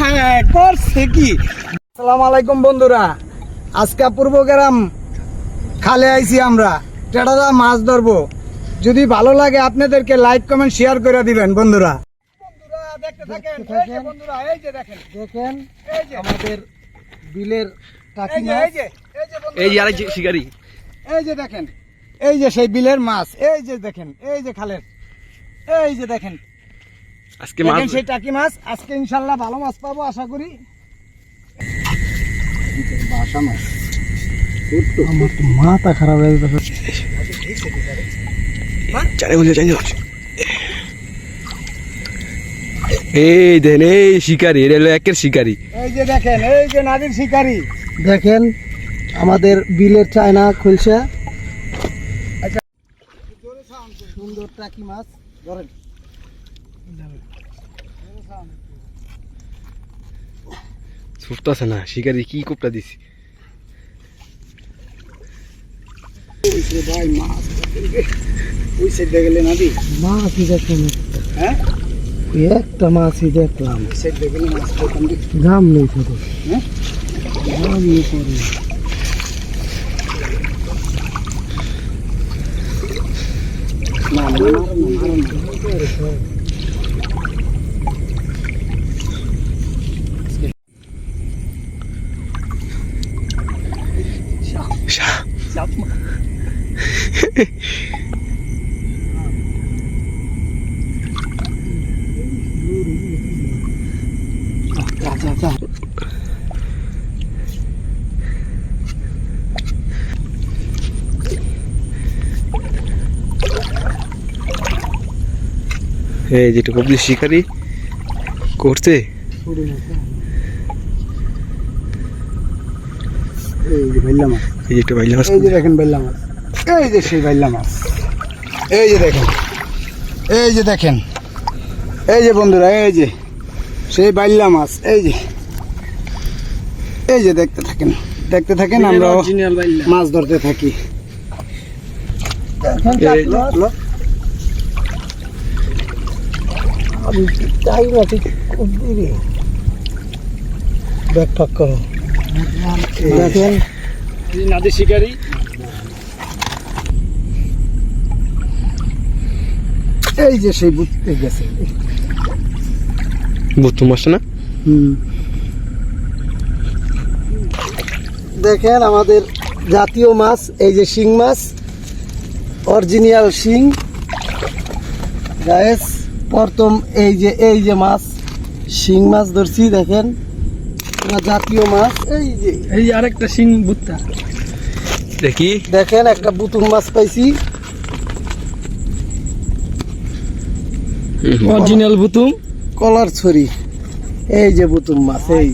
হ্যাঁ করছে কি? আসসালামু আলাইকুম বন্ধুরা। আজকে পূর্ব গ্রাম খালে আইছি আমরা। টেটাদা মাছ ধরবো। যদি ভালো লাগে আপনাদেরকে লাইক কমেন্ট শেয়ার করে দিবেন বন্ধুরা। বন্ধুরা দেখতে থাকেন। এই যে বন্ধুরা এই যে দেখেন। দেখেন এই যে। আমাদের বিলের এই যে মাছ। এই যে এই যে বন্ধুরা, এই যে আরেক শিকারি। এই যে দেখেন। এই যে সেই বিলের মাছ। এই যে দেখেন। এই যে খালের। এই যে দেখেন। আজকে মাছ সেই টাকি মাছ আজকে ইনশাল্লাহ ভালো মাছ পাবো আশা করি। বাসা মাছ। আমার তো মাথা খারাপ হয়ে চারে চাই এই দেন এই শিকারি এটা হলো একের শিকারি। এই যে দেখেন এই যে নাদির শিকারি। দেখেন আমাদের বিলের চায়না খুলছে। সুন্দর টাকি মাছ ধরেন। ছুটতেছে না শিকারি কি কোপটা দিছি ভাই মাছ ওই সাইডে গেলে নাদি মাছই দেখেন হ্যাঁ ওই একটা মাছই দেখলাম ওই সাইডে গেলে মাছ পেতাম দেখি দাম নেই শুধু হ্যাঁ দাম নেই পরে না মারো না মারো না চাপ মার। যা যা যা এই যেটা কবজি শিকারি করছে এই যে বাইলা মাছ এই যে একটা বাইলা মাছ এই যে দেখেন বাইলা মাছ এই যে সেই বাইলা মাছ এই যে দেখেন এই যে দেখেন এই যে বন্ধুরা এই যে সেই বাইলা মাছ এই যে এই যে দেখতে থাকেন দেখতে থাকেন আমরা মাছ ধরতে থাকি আমি চাই না ঠিক দিবি ব্যাগ ফাক করো। দেখেন। নাদি শিকারি। এই যে সেই বুঝতে গেছে। বুঝতে মাছটা না? দেখেন আমাদের জাতীয় মাছ এই যে শিং মাছ অরিজিনাল শিং। গায়েস প্রথম এই যে এই যে মাছ শিং মাছ ধরছি দেখেন। জাতীয় মাছ এই যে। এই যে আরেকটা শিং বুত্তা দেখি। দেখেন একটা বুতুম মাছ পাইছি। অরিজিনাল বুতুম কলার ছড়ি এই যে বুতুম মাছ এই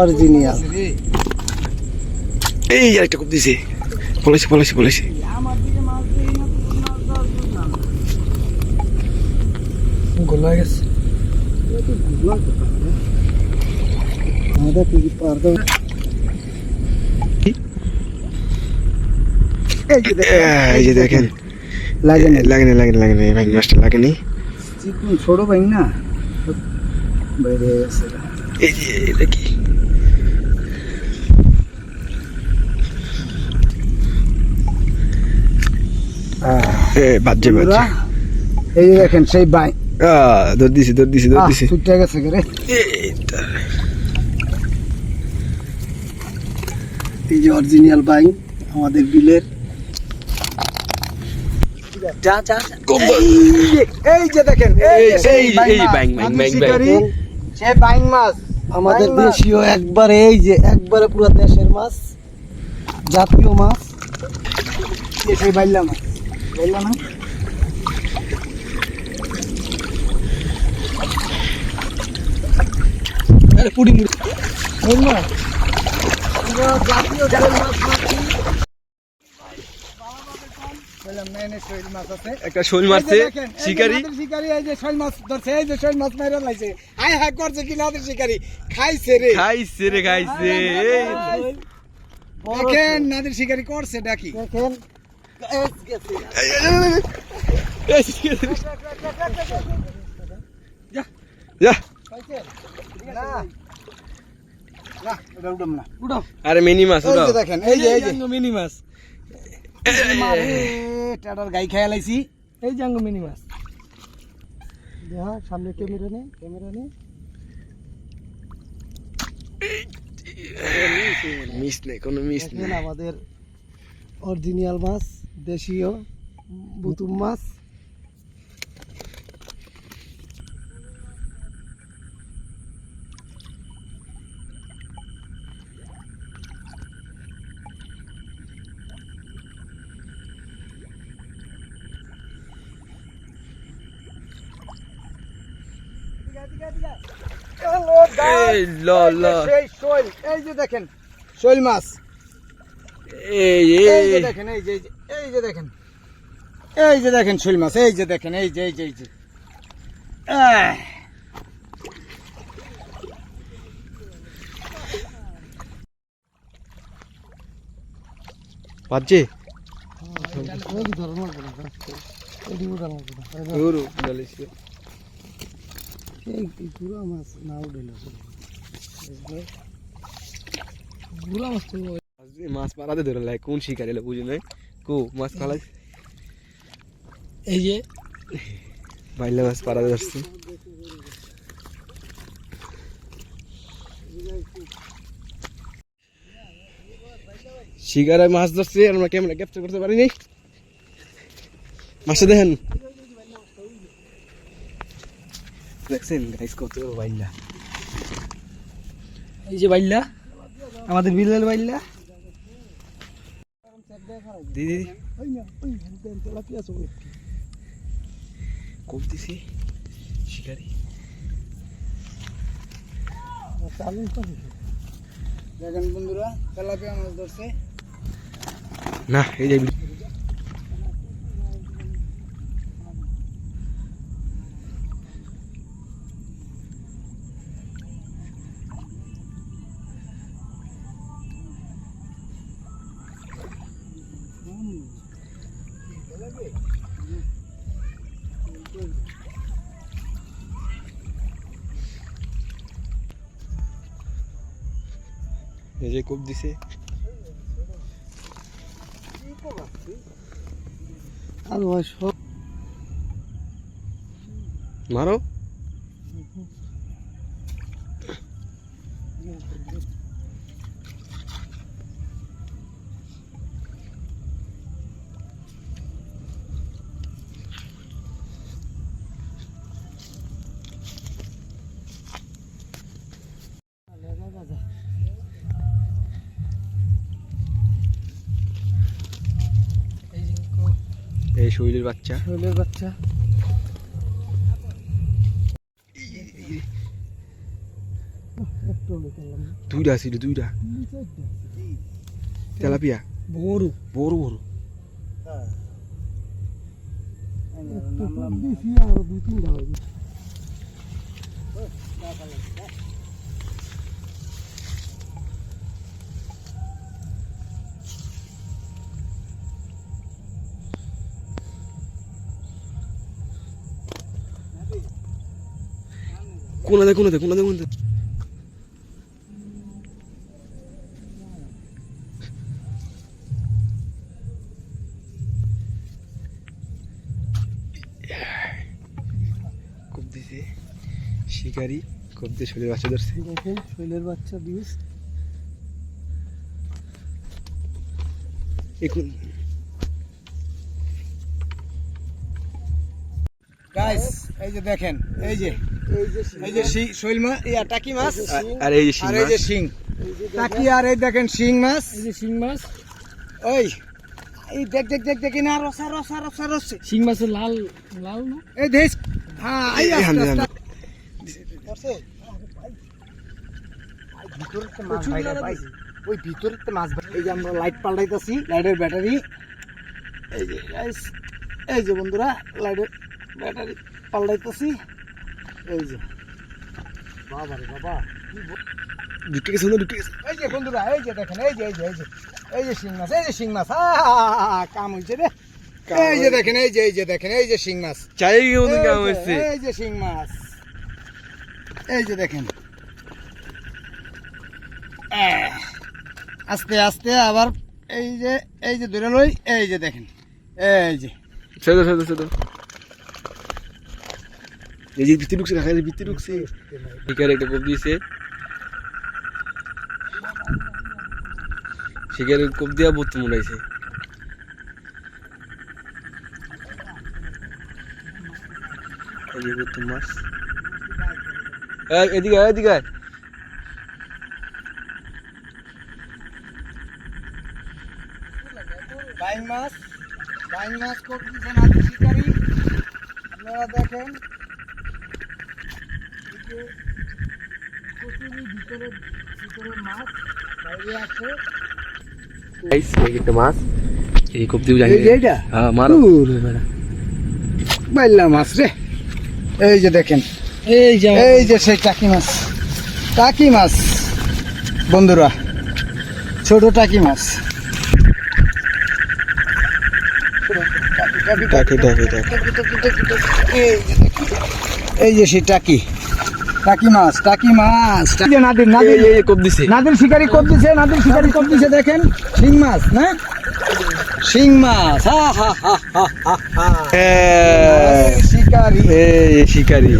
অরিজিনাল এই আরেকটা কোপ দিছে। পলাইছে পলাইছে পলাইছে। গোলা গেছে। কি এই যে দেখেন। এই যে দেখেন লাগে না না লাগে না লাগে না। ভাই মাছটা লাগে নি। চিকুন ছোট ভাই না? বাইরে গেছে এই যে দেখি। এ বাজে বাজে এই দেখেন সেই বাই দৌড় দিছি দৌড় দিছি দৌড় দিছি ছুটে গেছে রে এইটা এই যে অরিজিনাল বাইং আমাদের বিলের যা যা যা। এই যে- দেখেন এই এই বাইং এই মাছ, বাইং বাইং বাইং বাইং সেই বাইং মাছ আমাদের দেশীয় একবারে এই যে একবারে পুরো দেশের মাছ জাতীয় মাছ না আরে পুরি মুড়ি শোল মাছ পুরো জাতীয় শোল মাছ মাছি। বললাম নাই নাই শৈল মাছ আছে একটা শোল মারছে শিকারি। শিকারি এই যে শৈল মাছ ধরছে এই যে শৈল মাছ মাইরা লাইছে হাই হাই করছে কি নাদের শিকারি? খাইছে রে। খাইছে রে খাইছে। দেখেন নাদের শিকারি করছে ডাকি। দেখেন। এই যা। আরে মিনি মাছ দেখেন এই যে এই যে। মিনি মাছ। টাটার গাই খেয়ে লাইছি। এই জাঙ্গো মিনি মাছ। দেখা সামনে ক্যামেরা নে ক্যামেরা নে মিস নেই কোনো মিস নেই। আমাদের অরিজিনাল মাছ দেশীয় বুতুম মাছ। এই ল ল সেই শৈল এই যে দেখেন শৈল মাছ এই এই যে দেখেন এই যে এই যে- এই যে দেখেন এই যে দেখেন শৈল মাছ এই যে দেখেন এই যে এই যে এই যে আহ, বাজে ওই ধরো মাছ না এটি উঠার মাছ না গরু ডালিছি এই গুড়া মাছ না উঠেল গুড়া মাছ তো মাছ পাড়াতে ধরে লাই কোন শিকারি এলো বুঝি নাই? কো মাছ পালা এই যে বাইলা মাছ পাড়াতে ধরছে। শিকারে মাছ ধরছে আমরা ক্যামেরা ক্যাপচার করতে পারিনি। মাছটা দেখেন। দেখছেন? গাইস কত বড় বাইলা এই যে বাইল্লা আমাদের বিলের বাইল্লা। দিদি দিছি শিকারি। দেখেন বন্ধুরা তেলাপিয়া মাছ ধরছে। না এই যে এই যে কোপ দিছে। মারো। এই শৈলের বাচ্চা। শৈলের বাচ্চা। দুইটা ছিল দুইটা। তেলাপিয়া? বড়। বড় বড়। আরও দুই তিনটা হবে কোনা দে কোনা দে কোনা দে কোপ দিছে শিকারি কোপ দিয়ে শৈলের বাচ্চা ধরছে। দেখেন শৈলের বাচ্চা বীজ এখন গাইস এই যে দেখেন এই যে। এই যে এই যে শৈল মাছ ইয়া টাকি মাছ। আর- এই যে শিং আর এই যে শিং। টাকি আর এই দেখেন শিং মাছ। এই যে শিং মাছ। ওই এই দেখ দেখ দেখ দেখি না রসা রসা রসা রসে। শিং মাছের লাল লাল না? এই দেখ হ্যাঁ আস্তে আস্তে। মাছ প্রচুর ভাই। ওই ভিতরে তো মাছ। এই যে আমরা লাইট পাল্টাইতেছি লাইটের ব্যাটারি এই যে এই যে বন্ধুরা লাইটের ব্যাটারি পাল্টাইতেছি। এই যে বাবা রে বাবা ঢুকে গেছে না ঢুকে গেছে এই যে বন্ধুরা এই যে দেখেন এই যে এই যে এই যে এই যে শিং মাছ এই যে শিং মাছ কাম হয়েছে রে এই যে দেখেন এই যে এই যে দেখেন এই যে শিং মাছ চাই এই কাম যে, হয়েছে এই যে শিং মাছ এই যে দেখেন আস্তে আস্তে আবার এই যে এই যে ধরে লই এই যে দেখেন এই যে। এই যে ভিতরে ঢুকছে কাকা ভিতরে ঢুকছে শিকার একটা কোপ দিয়েছে শিকারের কোপ দিয়া বত্তু মুড়াইছে মাছ এই, এদিকে এদিকে আয়। বাইং মাছ বাইং মাছ করতেছে নাতি শিকারি আপনারা দেখেন এই যে ভিতরে ভিতরে মাছ? বাইরে আছে Guys, একটা মাছ এই কোপ দিয়ে জানি এইটা? হ্যাঁ মারো। উরে মাছ রে। এই যে দেখেন। এই যে এই যে সেই টাকি মাছ। টাকি মাছ। বন্ধুরা ছোট টাকি মাছ। এই যে সেই টাকি। টাকি মাছ টাকি মাছ নাদির নাদির। এই কোপ দিছে। নাদির শিকারি কপ দিছে নাদির শিকারি কপ দিছে দেখেন। শিং মাছ না? শিং মাছ হা হা হা হা হা হা। শিকারি। এই শিকারি।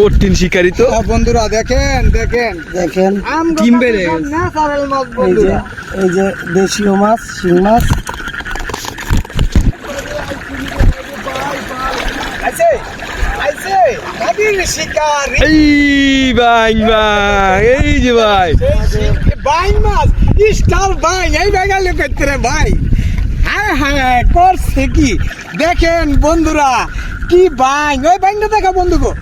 কঠিন শিকারি তো। বন্ধুরা দেখেন দেখেন। দেখেন। সব গেছে। ন্যাচারাল মাছ এই যে বন্ধুরা। এই যে দেশীয় মাছ শিং মাছ আইছে আইছে নাদির শিকারি। এই বাং বাং এই যে ভাই। বাইন মাছ স্টার বাইন এই বেগালে করতে রে ভাই। হ্যাঁ হ্যাঁ করছে কি? দেখেন বন্ধুরা কি বাইন ওই বাইনটা দেখা বন্ধু গো।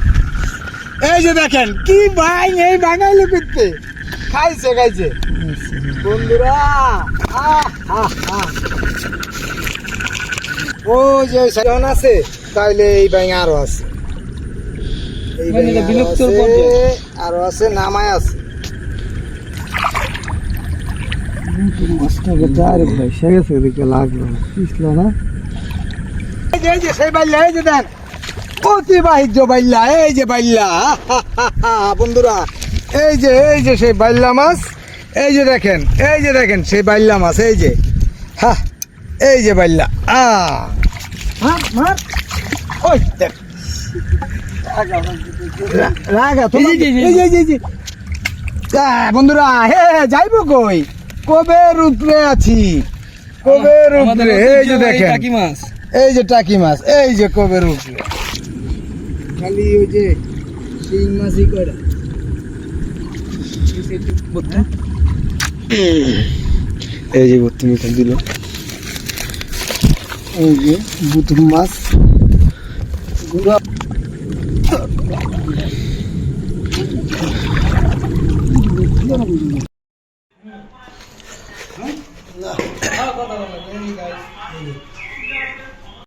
এই যে দেখেন কি বাইন এই বাঙালি করতে খাইছে খাইছে। বন্ধুরা। ও যে আছে তাইলে এই বাইন আরও আছে এই মানে বাইন এটা আরও আছে, নামায় আছে। বন্ধুরা এই যে এই যে সেই বাইল্লা মাছ এই যে দেখেন এই যে দেখেন সেই বাইল্লা মাছ এই যে। হা এই যে বাইল্লা আ। মার মার। ওই দেখ। বন্ধুরা হে যাইবো কই? কবের উপরে আছি? কবের উপরে এই যে দেখেন। এই যে টাকি মাছ এই যে কবের উপরে খালি ওই যে শিং মাছই করে। এই যে তুমি কোপ দিল। এই যে বুতুম মাছ। গুঁড়া